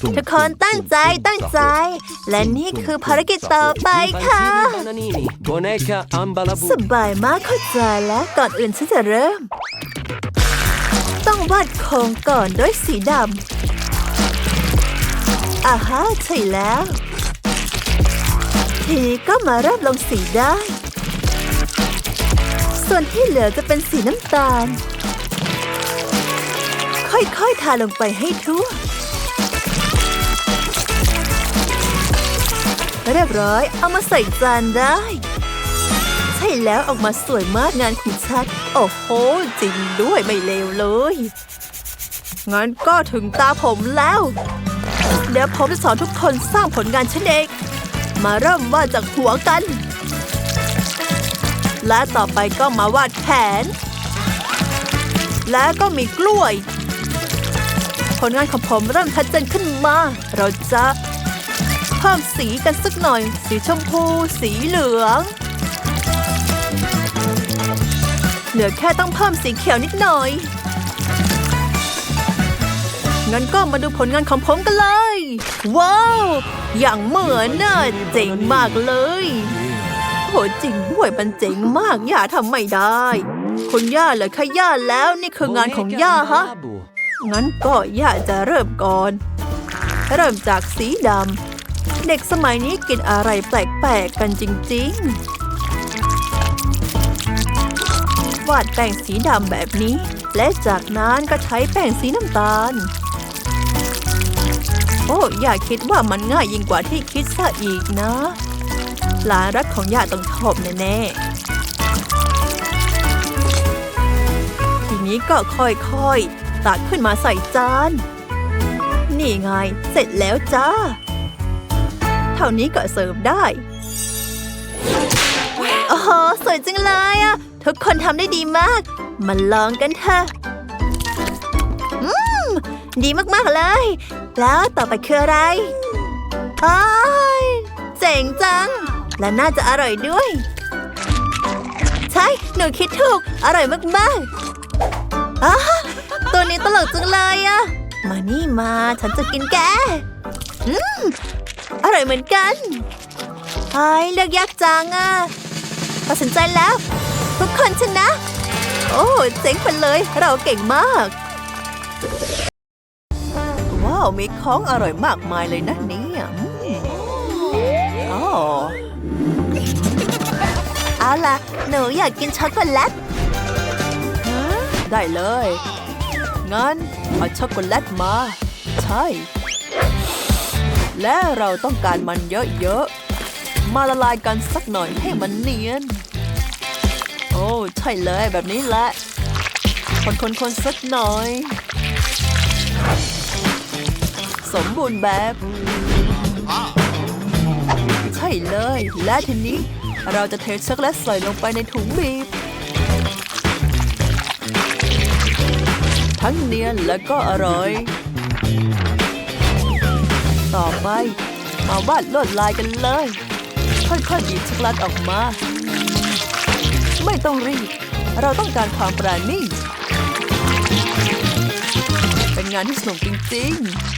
ทุกคนตั้งใจตั้งใจ และนี่คือภารกิจต่อไปค่ะ Bananini, Boneca ส Ambalabu. บายมากเข้าใจแล้วก่อนอื่นฉันจะเริ่ม ต้องวาดโครงก่อนด้วยสีดำอ่าฮะใช่แล้ว ทีนี้ก็มาเริ่มลงสีได้ ส่วนที่เหลือจะเป็นสีน้ำตาล ค่อยๆทาลงไปให้ทั่ว เรียบร้อย เอามาใส่จานได้ ใช่แล้วออกมาสวยมากงานของฉันโอ้โห จริงด้วยไม่เลวเลย งั้นก็ถึงตาผมแล้ว เดี๋ยวผมจะสอนทุกคนสร้างผลงานฉันเอง มาเริ่มวาดจากหัวกัน และต่อไปก็มาวาดแขน และก็มีกล้วย ผลงานของผมเริ่มชัดเจนขึ้นมา เราจะ เพิ่มสีกันสักหน่อย สีชมพู สีเหลือง เหลือแค่ต้องเพิ่มสีเขียวนิดหน่อย งั้นก็มาดูผลงานของผมกันเลย ว้าว อย่างเหมือนน่ะเจ๋งมากเลยโหจริงด้วยมันเจ๋งมากย่าทำไม่ได้ คุณย่าเหลือแค่ย่าแล้วนี่คืองานของย่าฮะงั้นก็ย่าจะเริ่มก่อน เริ่มจากสีดำ เด็กสมัยนี้กินอะไรแปลกๆกันจริงๆ วาดแป้งสีดำแบบนี้ และจากนั้นก็ใช้แป้งสีน้ำตาล โอ้ย่าคิดว่ามันง่ายยิ่งกว่าที่คิดซะอีกนะ หลานรักของย่าต้องชอบแน่ๆ ทีนี้ก็ค่อยๆ ตักขึ้นมาใส่จาน นี่ไง เสร็จแล้วจ้า ท่านี้ก็เสิร์ฟได้โอ้โหสวยจังเลยอะทุกคนทำได้ดีมาก มาลองกันเถอะอืมดีมากๆเลย แล้วต่อไปคืออะไรอ้ายเจ๋งจัง และน่าจะอร่อยด้วย ใช่ หนูคิดถูก อร่อยมากๆอ้าตัวนี้ตลกจังเลยอะมานี่มาฉันจะกินแกอืม อร่อยเหมือนกันเฮ้เลือกยากจังอะตัดสินใจแล้ว ทุกคนชนะ โอ้เจ๋งไปเลย เราเก่งมาก ว้าว มีของอร่อยมากมายเลยนะเนี่ยอ๋อเอาล่ะ หนูอยากกินช็อกโกแลตได้เลย งั้น เอาช็อกโกแลตมา ใช่ และเราต้องการมันเยอะๆ มาละลายกันสักหน่อยให้มันเนียน โอ้ใช่เลยแบบนี้แหละ คนๆๆสักหน่อย สมบูรณ์แบบใช่เลย และทีนี้เราจะเทช็อกโกแลตใส่ลงไปในถุงบีบ ทั้งเนียนและก็อร่อย ต่อไป มาวาดลวดลายกันเลย ค่อยๆบีบช็อกโกแลตออกมา ไม่ต้องรีบ เราต้องการความปราณีตเป็นงานที่สนุกจริง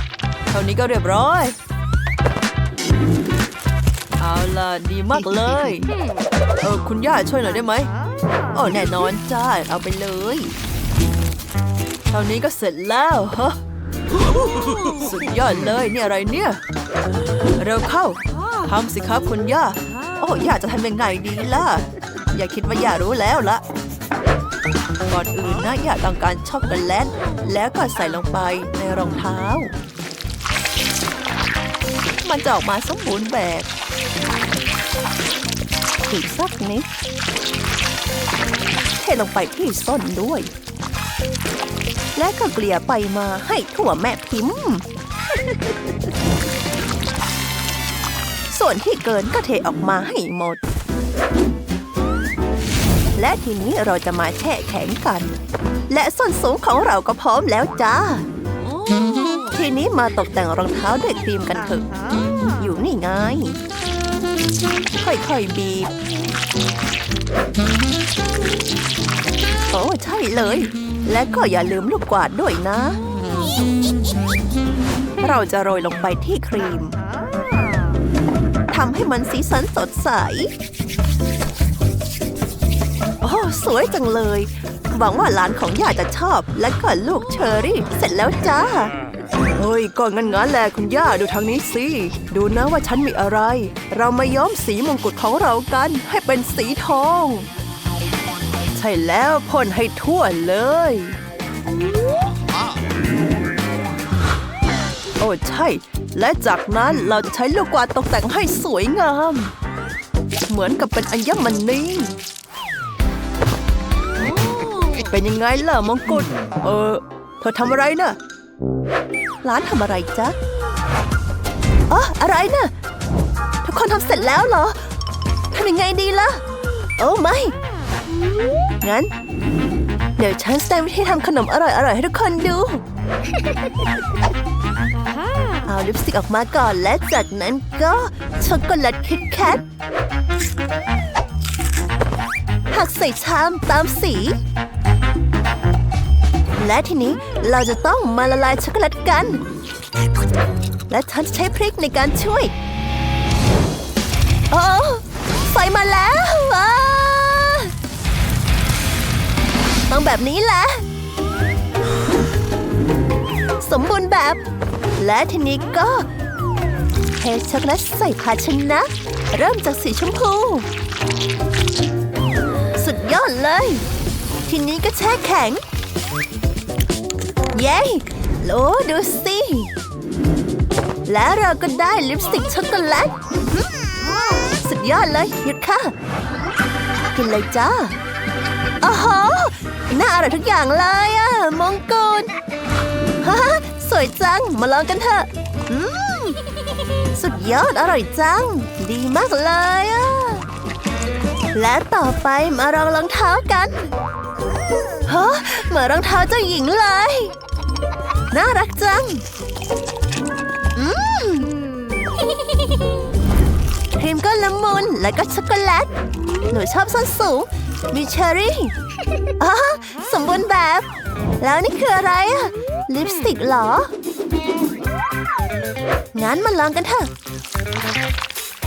ๆ เท่านี้ก็เรียบร้อย เอาล่ะ ดีมากเลย เออ คุณย่าช่วยหน่อยได้ไหมโอ้แน่นอนจ้า เอาไปเลย เท่านี้ก็เสร็จแล้วฮะ สุดยอดเลยนี่อะไรเนี่ย เร็วเข้าทำสิครับคุณย่า โอ้ย่าจะทำยังไงดีล่ะ อย่าคิดว่าย่ารู้แล้วละก่อนอื่นนะย่าต้องการช็อกโกแลตแล้วก็ใส่ลงไปในรองเท้า มันจะออกมาสมบูรณ์แบบอีกสักนิดเทลงไปที่ส้นด้วย และก็เกลี่ยไปมาให้ทั่วแม่พิมพ์ ส่วนที่เกินก็เทออกมาให้หมด และทีนี้เราจะมาแช่แข็งกัน และส้นสูงของเราก็พร้อมแล้วจ้า ทีนี้มาตกแต่งรองเท้าด้วยครีมกันเถอะ อยู่นี่ไง ค่อยๆบีบ โอ้ใช่เลย และก็อย่าลืมลูกกวาดด้วยนะ เราจะโรยลงไปที่ครีมทำให้มันสีสันสดใส โอ้สวยจังเลย หวังว่าหลานของย่าจะชอบ และก็ลูกเชอรี่ เสร็จแล้วจ้าเฮ้ยก็งั้นงั้นแหละคุณย่าดูทางนี้สิ ดูนะว่าฉันมีอะไร เรามาย้อมสีมงกุฎของเรากันให้เป็นสีทอง ใช่แล้วพ่นให้ทั่วเลย โอ้ใช่ และจากนั้นเราจะใช้ลูกกวาดตกแต่งให้สวยงาม เหมือนกับเป็นอัญมณีเป็นยังไงล่ะมงกุฎเออ เธอทำอะไรน่ะร้านทำอะไรจ๊ะอ๋ออะไรน่ะทุกคนทำเสร็จแล้วเหรอทำยังไงดีล่ะ โอ้ไม่ งั้น เดี๋ยวฉันแสดงวิธีทำขนมอร่อยๆให้ทุกคนดู เอาลิปสติกออกมาก่อนและจากนั้นก็ช็อกโกแลตคิดแคทหักใส่ชามตามสี และทีนี้เราจะต้องมาละลายช็อกโกแลตกัน และฉันจะใช้พริกในการช่วย โอ้ องแบบนี้แหละ สมบูรณ์แบบ และทีนี้ก็เทช็อกโกแลตใส่ภาชนะ เริ่มจากสีชมพู สุดยอดเลย ทีนี้ก็แช่แข็ง เย้โลดูสิแล้วเราก็ได้ลิปสติกช็อกโกแลต สุดยอดเลยหยุดค่ะ กินเลยจ้า โอ้โหน่าอร่อยทุกอย่างเลยอะมงกุฎฮ่าสวยจัง มาลองกันเถอะสุดยอดอร่อยจัง ดีมากเลยอะและต่อไปมาลองรองเท้ากันฮะเหมือนรองเท้าเจ้าหญิงเลย น่ารักจัง อืมครีมก็ละมุนและก็ช็อกโกแลต หนูชอบส้นสูง มีเชอร์รี่อ๋อสมบูรณ์แบบ แล้วนี่คืออะไรอะลิปสติกเหรอ งั้นมาลองกันเถอะ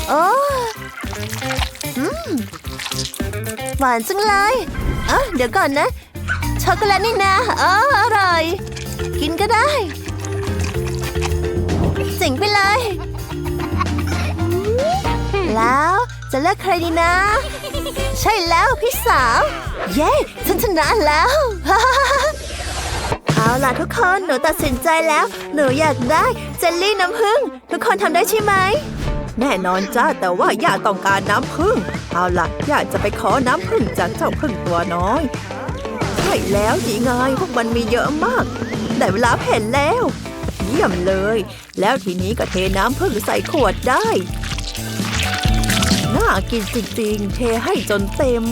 โอ้อืมหวานจังเลยอะเดี๋ยวก่อนนะ ช็อกโกแลตนี่นะอ๋ออร่อย กินก็ได้เจ๋งไปเลย แล้วจะเลือกใครดีนะ ใช่แล้วพี่สาว เย้ฉันชนะแล้ว เอาล่ะทุกคนหนูตัดสินใจแล้ว หนูอยากได้เจลลี่น้ำผึ้งทุกคนทำได้ใช่ไหม แน่นอนจ้าแต่ว่าย่าต้องการน้ำผึ้งเอาล่ะย่าจะไปขอน้ำผึ้งจากเจ้าผึ้งตัวน้อยใช่แล้วดีไงพวกมันมีเยอะมากได้เวลาเห็นแล้ว เยี่ยมเลย แล้วทีนี้ก็เทน้ำผึ้งใส่ขวดได้ น่ากินจริงๆ เทให้จนเต็ม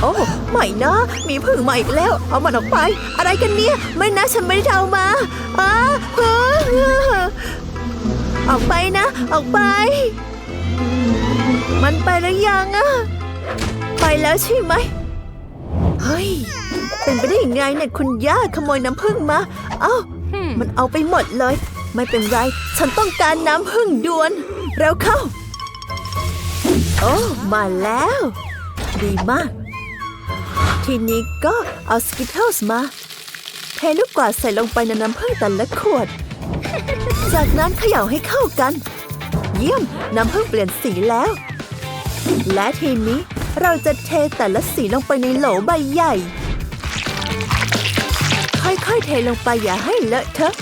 โอ้ไม่นะ มีผึ่งมาอีกแล้ว เอามันออกไป อะไรกันเนี่ย ไม่นะฉันไม่ได้เอามาอ้าเฮ้อออกไปนะ ออกไป มันไปแล้วยังอะไปแล้วใช่ไหมเฮ้ย เป็นไปได้ยังไงเนี่ยคุณย่าขโมยน้ำผึ้งมา เอ้า มันเอาไปหมดเลย ไม่เป็นไร ฉันต้องการน้ำผึ้งด่วน เร็วเข้า โอ้ มาแล้ว ดีมาก ทีนี้ก็เอาสกิทเทิลส์มา เทลูกกวาดใส่ลงไปในน้ำผึ้งแต่ละขวด จากนั้นเขย่าให้เข้ากัน เยี่ยม น้ำผึ้งเปลี่ยนสีแล้ว และทีนี้เราจะเทแต่ละสีลงไปในโหลใบใหญ่ ค่อยๆ เทลงไปอย่าให้เลอะเทอะ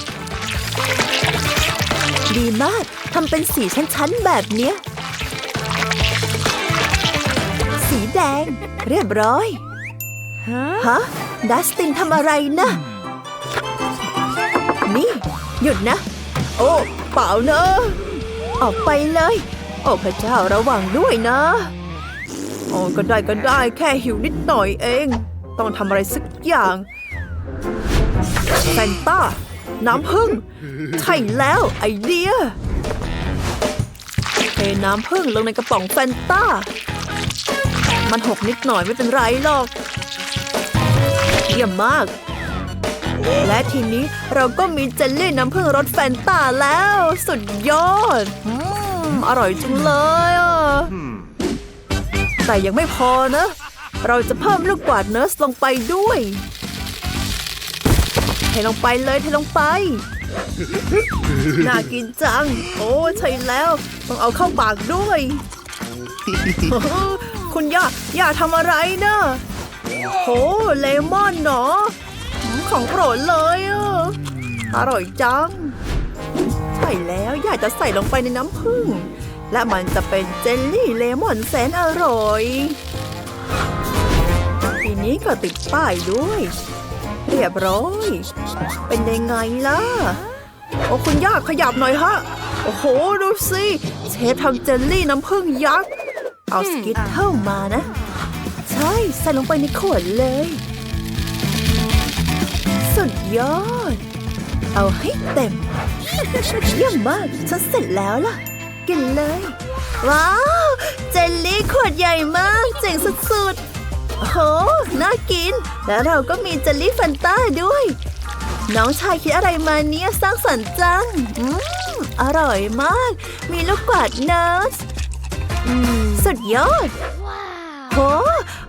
ดีมาก ทำเป็นสีชั้นๆ แบบเนี้ย สีแดง เรียบร้อยฮะดัสตินทำอะไรนะ นี่ หยุดนะ โอ้เปล่าเนอะออกไปเลย โอ้พระเจ้าระวังด้วยนะโอ้ก็ได้ก็ได้แค่หิวนิดหน่อยเอง ต้องทำอะไรสักอย่างแฟนต้า น้ำผึ้งใช่แล้วไอเดียเทน้ำผึ้งลงในกระป๋องแฟนต้า มันหกนิดหน่อยไม่เป็นไรหรอก เยี่ยมมาก และทีนี้เราก็มีเจลลี่น้ำผึ้งรสแฟนตาแล้ว สุดยอดออร่อยจังเลยอะแต่ยังไม่พอนะ เราจะเพิ่มลูกกวาดเนิร์สลงไปด้วยเทลงไปเลยเทลงไปน่ากินจัง โอ้ใช่แล้ว ต้องเอาเข้าปากด้วย คุณย่าอย่าทำอะไรนะโหเลมอนเนาะของโปรดเลยอะอร่อยจังใช่แล้วย่าจะใส่ลงไปในน้ำผึ้งและมันจะเป็นเจลลี่เลมอนแสนอร่อย ทีนี้ก็ติดป้ายด้วย เรียบร้อย เป็นยังไงล่ะ โอ้คุณย่าขยับหน่อยฮะ โอ้โห ดูสิ เชฟทำเจลลี่น้ำผึ้งยักษ์ เอาสกิทเทิลมานะ ใช่ใส่ลงไปในขวดเลย สุดยอด เอาให้เต็ม เยี่ยมมากฉันเสร็จแล้วล่ะ กินเลย ว้าว เจลลี่ขวดใหญ่มาก เจ๋งสุดๆโอ้โหน่ากิน แล้วเราก็มีเจลลี่แฟนต้าด้วย น้องชายคิดอะไรมาเนี่ยสร้างสรรค์จัง อืม อร่อยมาก มีลูกกวาดเนิร์สอืม สุดยอด โห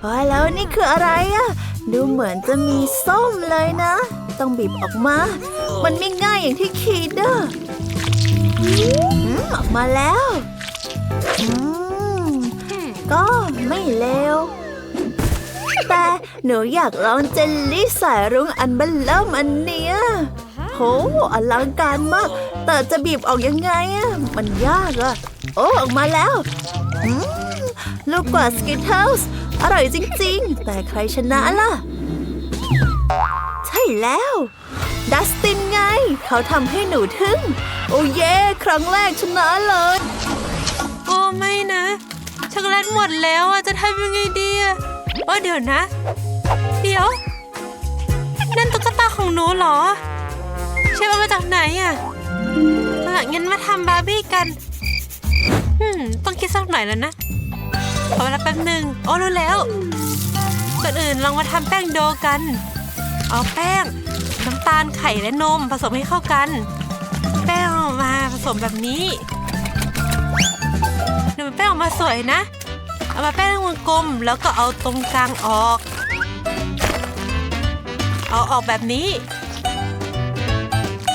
ว้ายแล้วนี่คืออะไรอะดูเหมือนจะมีส้มเลยนะ ต้องบีบออกมา มันไม่ง่ายอย่างที่คิดอะอืมออกมาแล้วอืมก็ไม่เลวแต่หนูอยากลองเจลลี่สายรุ้งอันเบัลเริ่มอันเนี้ยโหอลังการมาก แต่จะบีบออกยังไงอะมันยากอะโอ้ ออกมาแล้วอืม ลูกกว่าสกิทเทิลส์อร่อยจริงๆ แต่ใครชนะล่ะ ใช่แล้ว ดัสตินไง เขาทำให้หนูทึ่ง โอ้เย่ครั้งแรกชนะเลย โอ้ไม่นะช็อกโกแลตหมดแล้วอะจะทำยังไงดีอะโอ้เดี๋ยวนะ เดี๋ยว นั่นตุ๊กตาของหนูเหรอ ใช่มาจากไหนอะอะงั้นมาทำบาร์บี้กัน ต้องคิดสักหน่อยแล้วนะ ขอเวลาแป๊บหนึ่งโอ้รู้แล้ว ก่อนอื่นลองมาทำแป้งโดกัน เอาแป้ง น้ำตาลไข่และนมผสมให้เข้ากัน แป้งออกมาผสมแบบนี้เดี๋ยวมันแป้งออกมาสวยนะ เอามาแป้งวงกลมแล้วก็เอาตรงกลางออก เอาออกแบบนี้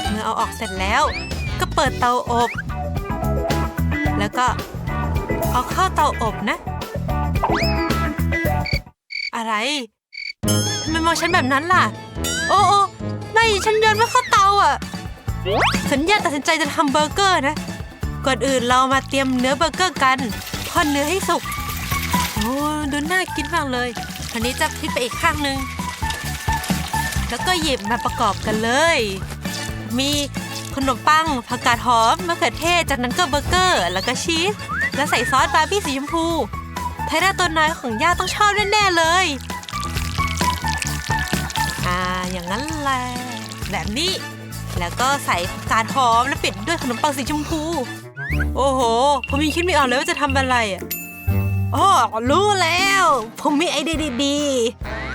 เมื่อเอาออกเสร็จแล้ว ก็เปิดเตาอบ แล้วก็เอาเข้าเตาอบนะ อะไรทำไมมองฉันแบบนั้นล่ะ โอ้โอ้ไม่ฉันเดินไม่เข้าเตาอะ สัญญาตัดสินใจจะทำเบอร์เกอร์นะ ก่อนอื่นเรามาเตรียมเนื้อเบอร์เกอร์กันทอดเนื้อให้สุก โอ้ดูน่ากินมากเลยอันนี้จะพลิกไปอีกข้างหนึ่งแล้วก็หยิบมาประกอบกันเลย มี ขนมปังผักกาดหอมมะเขือเทศจากนั้นก็เบอร์เกอร์ แล้วก็ชีส แล้วใส่ซอสบาร์บี้สีชมพูไทด้าตัวน้อยของย่าต้องชอบแน่ๆเลย อ่าอย่างนั้นแหละแบบนี้ แล้วก็ใส่ผักกาดหอมแล้วปิดด้วยขนมปังสีชมพู โอ้โห ผมยังคิดไม่ออกเลยว่าจะทำอะไรอะอ๋อรู้แล้ว ผมมีไอเดียดี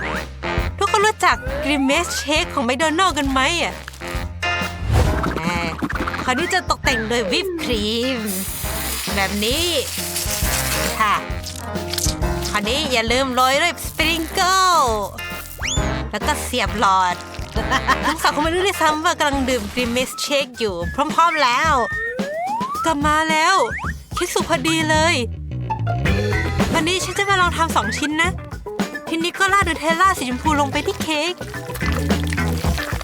ๆทุกคนรู้จักกริมเมสเชคของแมโดนัลกันไหมอะ คราวนี้จะตกแต่งโดยวิปครีม แบบนี้ค่ะคราวนี้อย่าลืมโรยด้วยสปริงเกิลแล้วก็เสียบหลอดลูกสาวคงไม่รู้ด้วยซ้ำว่ากำลังดื่มกริมเมสเชคอยู่ พร้อมๆแล้ว กลับมาแล้วคิดสุกพอดีเลย วันนี้ฉันจะมาลองทำสองชิ้นนะ ทีนี้ก็ราดนูเทลล่าสีชมพูลงไปที่เค้ก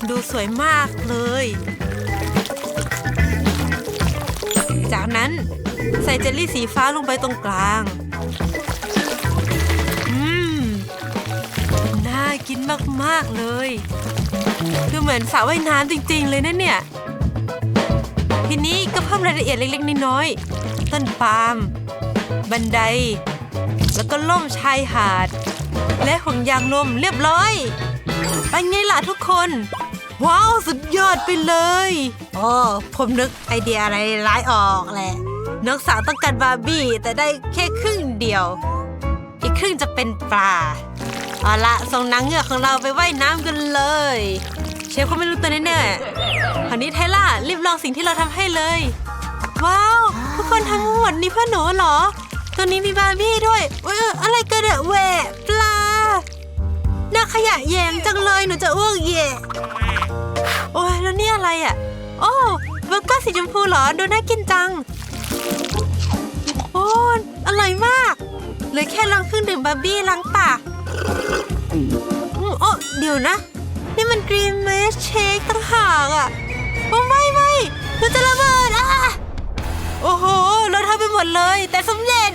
ดูสวยมากเลย จากนั้นใส่เจลลี่สีฟ้าลงไปตรงกลาง อืม น่ากินมาก ๆ เลยดูเหมือนสระว่ายน้ำจริง ๆ เลยนะเนี่ย ทีนี้ก็เพิ่มรายละเอียดเล็ก ๆ น้อยๆ ต้นปาล์ม บันได แล้วก็ล่มชายหาด และห่วงยางลมเรียบร้อย เป็นไงล่ะทุกคน ว้าว สุดยอดไปเลยโอ้ผมนึกไอเดียอะไรร้ายออกแหละ น้องสาวต้องการบาร์บี้ แต่ได้แค่ครึ่งเดียว อีกครึ่งจะเป็นปลาเอาละส่งนางเงือกของเราไปไว่ายน้ำกันเลยโชฟเขาไม่รู้ตัวแน่ๆคราวนี้ไทล่ารีบลองสิ่งที่เราทำให้เลย ว้าว ทุกคนทำทั้งหมดนี้เพื่อหนูเหรอ ตัวนี้มีบาร์บี้ด้วยเอยอะไรกันอะแหวะปลาน่าขยะแยงจังเลยหนูจะอ้วกแย่ อะไรอะ โอ้เบอร์เกอร์สีชมพูเหรอ ดูน่ากินจัง โอ้อร่อยมากเหลยแค่ลองเครื่องดื่มบาร์บี้ล้างปากอืมโอ้เดี๋ยวนะ นี่มันกรีนเมสเชคตั้งหากอะโอ้ไม่ไม่หนูจะระเบิดอะ โอ้โห เราทำไปหมดเลย แต่สำเร็จ